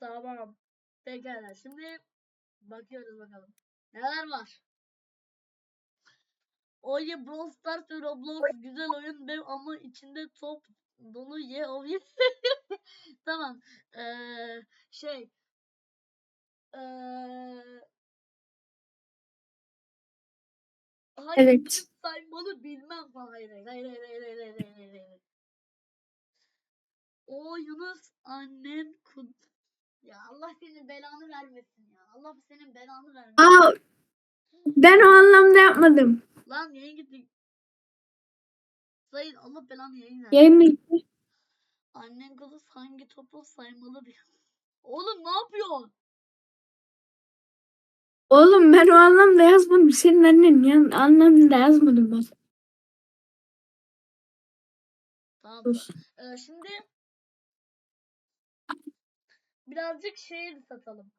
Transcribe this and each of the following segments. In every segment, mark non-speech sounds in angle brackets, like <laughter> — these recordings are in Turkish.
Tamam. Pekala. Şimdi bakıyoruz bakalım. Neler var? Oye Brawl Stars ve Roblox güzel oyun benim ama içinde top dolu ye oyun. <laughs> tamam. Ee, şey. Ee, hayır, evet. saymalı bilmem falan. Hayır hayır hayır hayır hayır hayır hayır hayır. O Yunus annen kut ya Allah senin belanı vermesin ya. Allah senin belanı vermesin. Aa, ben o anlamda yapmadım. Lan yayın gitti. Sayın Allah belanı yayın ver. Yayın mı? Annen kızı hangi topu saymalı bir... <laughs> Oğlum ne yapıyorsun? Oğlum ben o anlamda yazmadım. Senin annen yan anlamda yazmadım ben. Tamam. Ee, şimdi birazcık şehir satalım.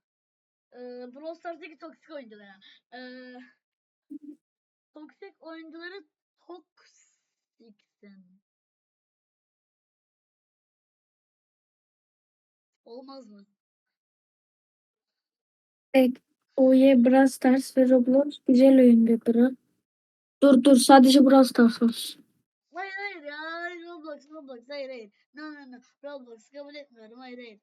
Ee, Brawl Stars'taki toksik oyunculara. Ee, toksik oyuncuları toksiksin. Olmaz mı? Oye Brawl Stars ve Roblox güzel oyundur bro. Dur dur sadece Brawl Stars olsun. Hayır hayır ya. hayır, Roblox Roblox hayır hayır. No no no. Roblox kabul etmiyorum. Hayır hayır.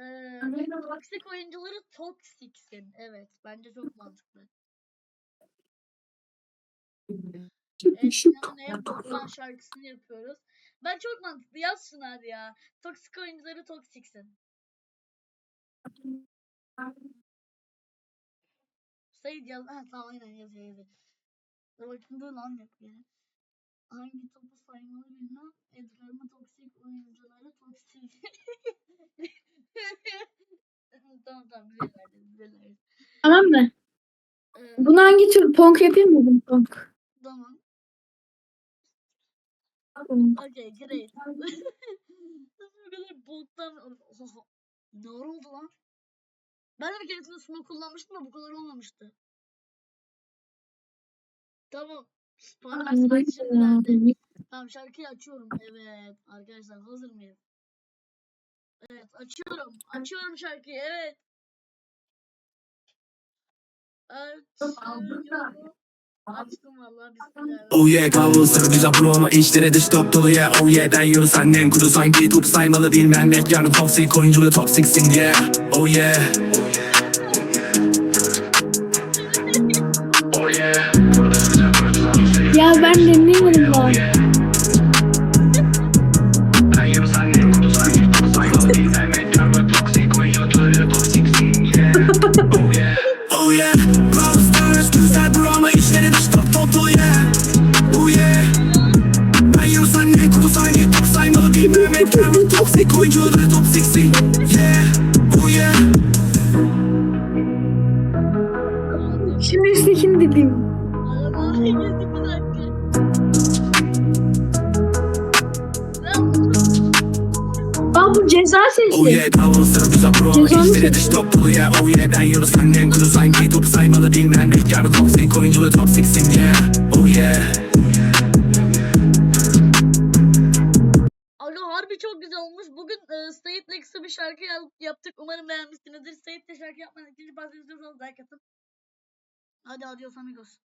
Ee, toksik oyuncuları toksiksin. Evet. Bence çok mantıklı. En popüler şarkısını yapıyoruz. Ben çok mantıklı. Yaz şunu hadi ya. Toksik oyuncuları toksiksin. Sayın yaz. Ha tamam aynen yazıyor yazıyor. Dur bakayım dur lan yine. Hangi topu saymalı bilmem. Edgar'ın toksik oyuncuları toksik. <laughs> tamam tamam mı? Ee, Bunu hangi tür ponk yapayım mı? bunu Ponk. tamam. Okay great. <laughs> Bu kadar boktan. Ne oldu lan? Ben de bir keresinde smoke kullanmıştım da bu kadar olmamıştı. Tamam. Spoiler şimdi. Tamam şarkıyı açıyorum. Evet. Arkadaşlar hazır mıyız? Evet açıyorum. Açıyorum şarkıyı. Evet. Açıyorum. Açtım valla. Bismillah. Oh yeah kahvaltı güzel pro ama içleri dış top dolu yeah Oh yeah ben Yunus annem kuru sanki top saymalı bilmem ne Yarın toksik oyunculuğu toksiksin yeah Oh yeah Oh yeah Ya ben lan. Gizli bir dakika. Ben harbi çok güzel olmuş. Bugün e, State Lex'e bir şarkı yaptık. Umarım beğenmişsinizdir. State'le şarkı yapmanın ikinci parçasını izliyorsanız like atın. Hadi adios amigos.